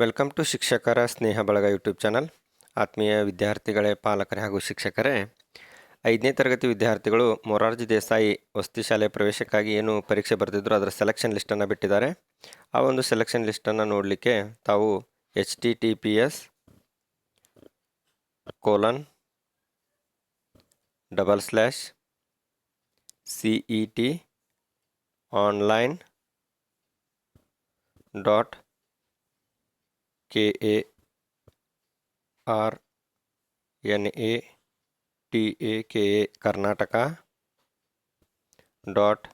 Welcome to ಶಿಕ್ಷಕರ ಸ್ನೇಹ ಬಳಗ YouTube channel. ಆತ್ಮೀಯ ವಿದ್ಯಾರ್ಥಿಗಳೇ, ಪಾಲಕರೇ ಹಾಗೂ ಶಿಕ್ಷಕರೇ, ಐದನೇ ತರಗತಿ ವಿದ್ಯಾರ್ಥಿಗಳು ಮೊರಾರ್ಜಿ ದೇಸಾಯಿ ವಸತಿ ಶಾಲೆ ಪ್ರವೇಶಕ್ಕಾಗಿ ಏನು ಪರೀಕ್ಷೆ ಬರೆದಿದ್ರು ಅದರ ಸೆಲೆಕ್ಷನ್ ಲಿಸ್ಟನ್ನು ಬಿಟ್ಟಿದ್ದಾರೆ. ಆ ಒಂದು ಸೆಲೆಕ್ಷನ್ ಲಿಸ್ಟನ್ನು ನೋಡಲಿಕ್ಕೆ ತಾವು H T T P S colon double slash C E T online dot K A R N A T A K A Karnataka dot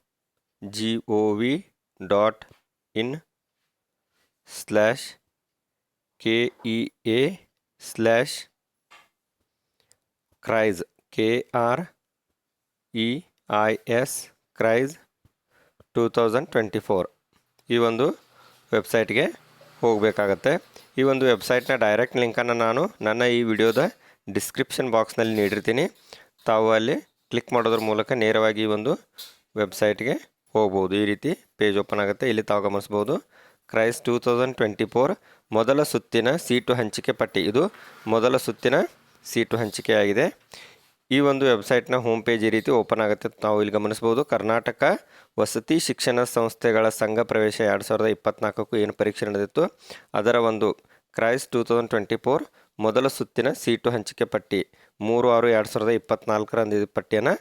G O V dot in slash K E A slash KREIS K R E I S KREIS two thousand twenty four ಈ ಒಂದು ವೆಬ್ಸೈಟ್ಗೆ ಹೋಗಬೇಕಾಗತ್ತೆ. ಈ ಒಂದು ವೆಬ್ಸೈಟ್ನ direct ಲಿಂಕನ್ನು ನಾನು ನನ್ನ ಈ ವಿಡಿಯೋದ ಡಿಸ್ಕ್ರಿಪ್ಷನ್ ಬಾಕ್ಸ್ನಲ್ಲಿ ನೀಡಿರ್ತೀನಿ. ತಾವು ಅಲ್ಲಿ ಕ್ಲಿಕ್ ಮಾಡೋದ್ರ ಮೂಲಕ ನೇರವಾಗಿ ಈ ಒಂದು ವೆಬ್ಸೈಟ್ಗೆ ಹೋಗ್ಬೋದು. ಈ ರೀತಿ ಪೇಜ್ ಓಪನ್ ಆಗುತ್ತೆ. ಇಲ್ಲಿ ತಾವು ಗಮನಿಸ್ಬೋದು. KREIS two thousand twenty four ಮೊದಲ ಸುತ್ತಿನ ಸೀಟು ಹಂಚಿಕೆ ಪಟ್ಟಿ. ಇದು ಮೊದಲ ಸುತ್ತಿನ ಸೀಟು ಹಂಚಿಕೆಯಾಗಿದೆ. ಈ ಒಂದು ವೆಬ್ಸೈಟ್ನ ಹೋಮ್ ಪೇಜ್ ಈ ರೀತಿ ಓಪನ್ ಆಗುತ್ತೆ ನಾವು ಇಲ್ಲಿ ಗಮನಿಸ್ಬೋದು. ಕರ್ನಾಟಕ ವಸತಿ ಶಿಕ್ಷಣ ಸಂಸ್ಥೆಗಳ ಸಂಘ ಪ್ರವೇಶ ಎರಡು ಸಾವಿರದ ಇಪ್ಪತ್ತ್ನಾಲ್ಕಕ್ಕೂ ಏನು ಪರೀಕ್ಷೆ ನಡೆದಿತ್ತು? ಅದರ ಒಂದು KREIS two thousand twenty four ಮೊದಲ ಸುತ್ತಿನ ಸೀಟು ಹಂಚಿಕೆ ಪಟ್ಟಿ ಮೂರು ಆರು ಎರಡು ಸಾವಿರದ ಇಪ್ಪತ್ತ್ನಾಲ್ಕರಂದು ಇದು ಪಟ್ಟಿಯನ್ನು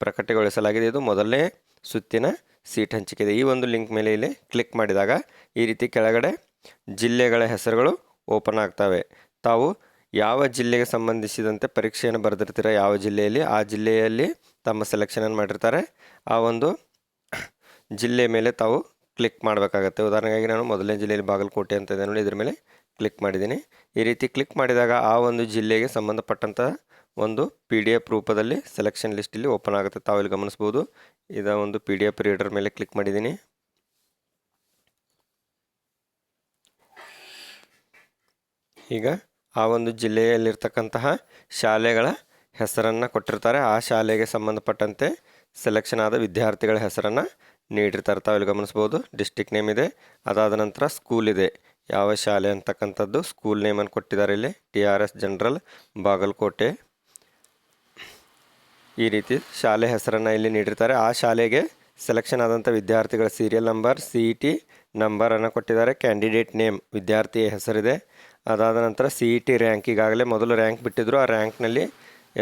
ಪ್ರಕಟಗೊಳಿಸಲಾಗಿದೆ. ಇದು ಮೊದಲನೇ ಸುತ್ತಿನ ಸೀಟ್ ಹಂಚಿಕೆ ಇದೆ ಈ ಒಂದು ಲಿಂಕ್ ಮೇಲೆ ಇಲ್ಲಿ ಕ್ಲಿಕ್ ಮಾಡಿದಾಗ ಈ ರೀತಿ ಕೆಳಗಡೆ ಜಿಲ್ಲೆಗಳ ಹೆಸರುಗಳು ಓಪನ್ ಆಗ್ತವೆ. ತಾವು ಯಾವ ಜಿಲ್ಲೆಗೆ ಸಂಬಂಧಿಸಿದಂತೆ ಪರೀಕ್ಷೆಯನ್ನು ಬರೆದಿರ್ತೀರ ಯಾವ ಜಿಲ್ಲೆಯಲ್ಲಿ, ಆ ಜಿಲ್ಲೆಯಲ್ಲಿ ತಮ್ಮ ಸೆಲೆಕ್ಷನನ್ನು ಮಾಡಿರ್ತಾರೆ. ಆ ಒಂದು ಜಿಲ್ಲೆ ಮೇಲೆ ತಾವು ಕ್ಲಿಕ್ ಮಾಡಬೇಕಾಗತ್ತೆ. ಉದಾಹರಣೆಗಾಗಿ ನಾನು ಮೊದಲನೇ ಜಿಲ್ಲೆಯಲ್ಲಿ ಬಾಗಲಕೋಟೆ ಅಂತ ಇದೆ ನೋಡಿ, ಇದ್ರ ಮೇಲೆ ಕ್ಲಿಕ್ ಮಾಡಿದ್ದೀನಿ. ಈ ರೀತಿ ಕ್ಲಿಕ್ ಮಾಡಿದಾಗ ಆ ಒಂದು ಜಿಲ್ಲೆಗೆ ಸಂಬಂಧಪಟ್ಟಂಥ ಒಂದು ಪಿ ಡಿ ಎಫ್ ರೂಪದಲ್ಲಿ ಸೆಲೆಕ್ಷನ್ ಲಿಸ್ಟಲ್ಲಿ ಓಪನ್ ಆಗುತ್ತೆ. ತಾವು ಇಲ್ಲಿ ಗಮನಿಸ್ಬೋದು. ಇದ ಒಂದು ಪಿ ಡಿ ಎಫ್ ರೀಡರ್ ಮೇಲೆ ಕ್ಲಿಕ್ ಮಾಡಿದ್ದೀನಿ. ಈಗ ಆ ಒಂದು ಜಿಲ್ಲೆಯಲ್ಲಿರ್ತಕ್ಕಂತಹ ಶಾಲೆಗಳ ಹೆಸರನ್ನು ಕೊಟ್ಟಿರ್ತಾರೆ. ಆ ಶಾಲೆಗೆ ಸಂಬಂಧಪಟ್ಟಂತೆ ಸೆಲೆಕ್ಷನ್ ಆದ ವಿದ್ಯಾರ್ಥಿಗಳ ಹೆಸರನ್ನು ನೀಡಿರ್ತಾರೆ. ತಾವು ಇಲ್ಲಿ ಗಮನಿಸ್ಬೋದು ಡಿಸ್ಟಿಕ್ ನೇಮ್ ಇದೆ, ಅದಾದ ನಂತರ ಸ್ಕೂಲ್ ಇದೆ. ಯಾವ ಶಾಲೆ ಅಂತಕ್ಕಂಥದ್ದು? ಸ್ಕೂಲ್ ನೇಮನ್ನು ಕೊಟ್ಟಿದ್ದಾರೆ ಇಲ್ಲಿ. T R S general Bagalkote. ಈ ರೀತಿ ಶಾಲೆ ಹೆಸರನ್ನು ಇಲ್ಲಿ ನೀಡಿರ್ತಾರೆ. ಆ ಶಾಲೆಗೆ ಸೆಲೆಕ್ಷನ್ ಆದಂಥ ವಿದ್ಯಾರ್ಥಿಗಳ serial number C E T ನಂಬರನ್ನು ಕೊಟ್ಟಿದ್ದಾರೆ. ಕ್ಯಾಂಡಿಡೇಟ್ ನೇಮ್ ವಿದ್ಯಾರ್ಥಿಯ ಹೆಸರಿದೆ. ಅದಾದ ನಂತರ ಸಿ ಇ ಟಿ ರ್ಯಾಂಕ್ ಈಗಾಗಲೇ ಮೊದಲು ರ್ಯಾಂಕ್ ಬಿಟ್ಟಿದ್ದರು ಆ ರ್ಯಾಂಕ್ನಲ್ಲಿ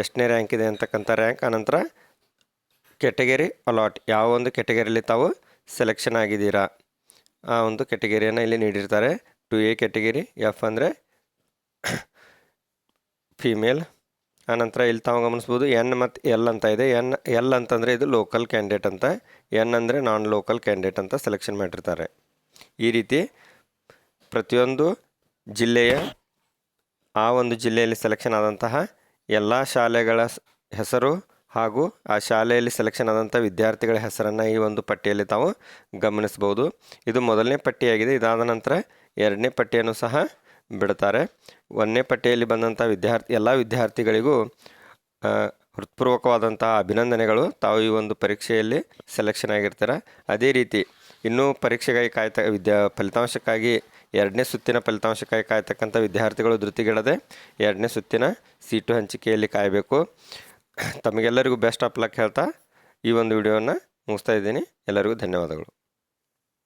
ಎಷ್ಟನೇ ರ್ಯಾಂಕ್ ಇದೆ ಅಂತಕ್ಕಂಥ ರ್ಯಾಂಕ್ ಆನಂತರ ಕೆಟಗರಿ ಅಲಾಟ್ ಯಾವ ಒಂದು ಕೆಟಗರಿಯಲ್ಲಿ ತಾವು ಸೆಲೆಕ್ಷನ್ ಆಗಿದ್ದೀರಾ? ಆ ಒಂದು ಕೆಟಗರಿಯನ್ನು ಇಲ್ಲಿ ನೀಡಿರ್ತಾರೆ. ಟು ಎ ಕೆಟಗರಿ ಎಫ್ ಅಂದರೆ ಫೀಮೇಲ್ ಆನಂತರ ಇಲ್ಲಿ ತಾವು ಗಮನಿಸ್ಬೋದು ಎನ್ ಮತ್ತು ಎಲ್ ಅಂತ ಇದೆ. ಎನ್ ಎಲ್ ಅಂತಂದರೆ ಇದು ಲೋಕಲ್ ಕ್ಯಾಂಡಿಡೇಟ್ ಅಂತ. ಎನ್ ಅಂದರೆ ನಾನ್ ಲೋಕಲ್ ಕ್ಯಾಂಡಿಡೇಟ್ ಅಂತ ಸೆಲೆಕ್ಷನ್ ಮಾಡಿರ್ತಾರೆ. ಈ ರೀತಿ ಪ್ರತಿಯೊಂದು ಜಿಲ್ಲೆಯ, ಆ ಒಂದು ಜಿಲ್ಲೆಯಲ್ಲಿ ಸೆಲೆಕ್ಷನ್ ಆದಂತಹ ಎಲ್ಲ ಶಾಲೆಗಳ ಹೆಸರು ಹಾಗೂ ಆ ಶಾಲೆಯಲ್ಲಿ ಸೆಲೆಕ್ಷನ್ ಆದಂಥ ವಿದ್ಯಾರ್ಥಿಗಳ ಹೆಸರನ್ನು ಈ ಒಂದು ಪಟ್ಟಿಯಲ್ಲಿ ತಾವು ಗಮನಿಸಬಹುದು. ಇದು ಮೊದಲನೇ ಪಟ್ಟಿಯಾಗಿದೆ. ಇದಾದ ನಂತರ ಎರಡನೇ ಪಟ್ಟಿಯನ್ನು ಸಹ ಬಿಡ್ತಾರೆ ಒಂದನೇ ಪಟ್ಟಿಯಲ್ಲಿ ಬಂದಂಥ ವಿದ್ಯಾರ್ಥಿ, ಎಲ್ಲ ವಿದ್ಯಾರ್ಥಿಗಳಿಗೂ ಹೃತ್ಪೂರ್ವಕವಾದಂತಹ ಅಭಿನಂದನೆಗಳು ತಾವು ಈ ಒಂದು ಪರೀಕ್ಷೆಯಲ್ಲಿ ಸೆಲೆಕ್ಷನ್ ಆಗಿರ್ತಾರೆ. ಅದೇ ರೀತಿ ಇನ್ನೂ ಪರೀಕ್ಷೆಗಾಗಿ ಕಾಯ್ತ, ವಿದ್ಯಾ, ಫಲಿತಾಂಶಕ್ಕಾಗಿ ಎರಡನೇ ಸುತ್ತಿನ ಫಲಿತಾಂಶಕ್ಕಾಗಿ ಕಾಯ್ತಕ್ಕಂಥ ವಿದ್ಯಾರ್ಥಿಗಳು ಧೃತಿಗೆಡದೆ ಎರಡನೇ ಸುತ್ತಿನ ಸೀಟು ಹಂಚಿಕೆಯಲ್ಲಿ ಕಾಯಬೇಕು. ತಮಗೆಲ್ಲರಿಗೂ ಬೆಸ್ಟ್ ಆಫ್ ಲಕ್ ಹೇಳ್ತಾ ಈ ಒಂದು ವಿಡಿಯೋವನ್ನು ಮುಗಿಸ್ತಾ ಇದ್ದೀನಿ. ಎಲ್ಲರಿಗೂ ಧನ್ಯವಾದಗಳು.